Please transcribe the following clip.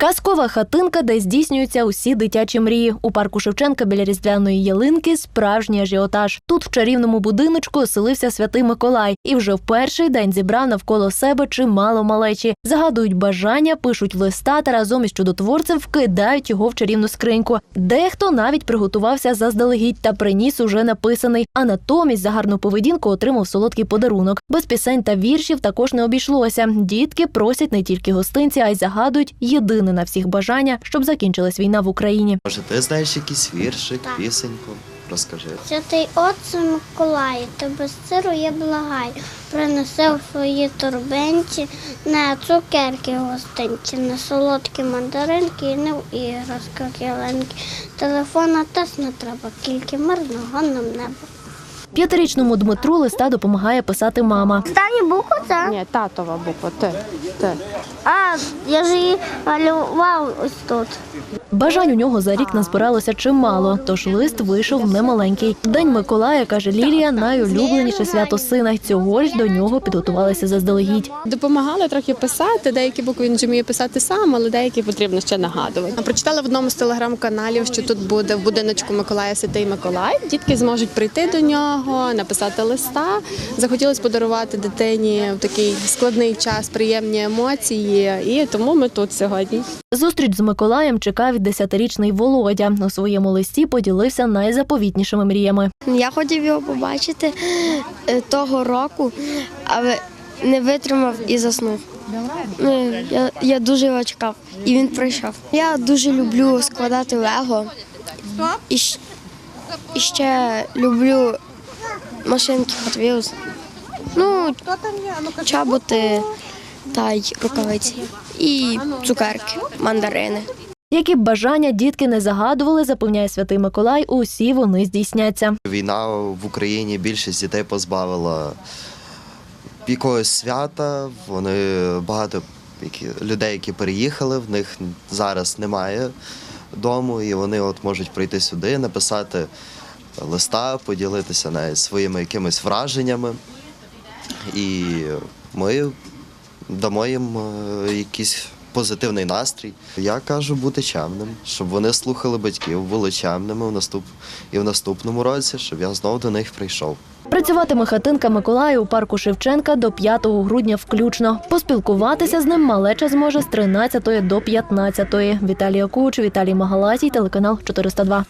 Казкова хатинка, де здійснюються усі дитячі мрії. У парку Шевченка біля різдвяної ялинки справжній ажіотаж. Тут в чарівному будиночку оселився святий Миколай і вже в перший день зібрав навколо себе чимало малечі. Загадують бажання, пишуть листа та разом із чудотворцем вкидають його в чарівну скриньку. Дехто навіть приготувався заздалегідь та приніс уже написаний. А натомість за гарну поведінку отримав солодкий подарунок. Без пісень та віршів також не обійшлося. Дітки просять не тільки гостинці, а й загадують єдине на всіх бажання, щоб закінчилась війна в Україні. Може, ти знаєш якийсь віршик, Так. пісеньку? Розкажи. Святий Отце Миколаю, тебе сиру я благаю, принеси у своїй торбинці не цукерки гостинці, не солодкі мандаринки і не в іграшках ялинки. Телефона теж не треба, тільки мирного нам неба. П'ятирічному Дмитру листа допомагає писати мама. Останню букву це? Ні, татова буква Т. Т. А, я ж її малював ось тут. Бажань у нього за рік назбиралося чимало, тож лист вийшов немаленький. День Миколая каже Лілія, найулюбленіше свято сина. Цього ж до нього підготувалися заздалегідь. Допомагали трохи писати. Деякі букви він вже вміє писати сам, але деякі потрібно ще нагадувати. Прочитала в одному з телеграм-каналів, що тут буде в будиночку Миколая Святий Миколай. Дітки зможуть прийти до нього, написати листа. Захотілося подарувати дитині в такий складний час приємні емоції, і тому ми тут сьогодні. Зустріч з Миколаєм чекав і десятирічний Володя. У своєму листі поділився найзаповітнішими мріями. Я хотів його побачити е, того року, але не витримав і заснув. Ну, Я, я дуже його чекав, і він прийшов. Я дуже люблю складати лего. І, і ще люблю машинки Hot Wheels. Ну, чоботи та й рукавиці. І цукерки, мандарини. Які б бажання дітки не загадували, запевняє святий Миколай, усі вони здійсняться. Війна в Україні більшість дітей позбавила якогось свята. Вони багато які, людей, які переїхали, в них зараз немає дому, і вони от можуть прийти сюди, написати листа, поділитися навіть своїми якимись враженнями. І ми дамо їм е, якийсь позитивний настрій. Я кажу бути чемним, щоб вони слухали батьків, були чемними в наступ і в наступному році, щоб я знову до них прийшов. Працюватиме хатинка Миколая у парку Шевченка до 5 грудня включно. Поспілкуватися з ним малеча зможе з 13 до 15. Віталія Куч, Віталій Магаласій, телеканал 402.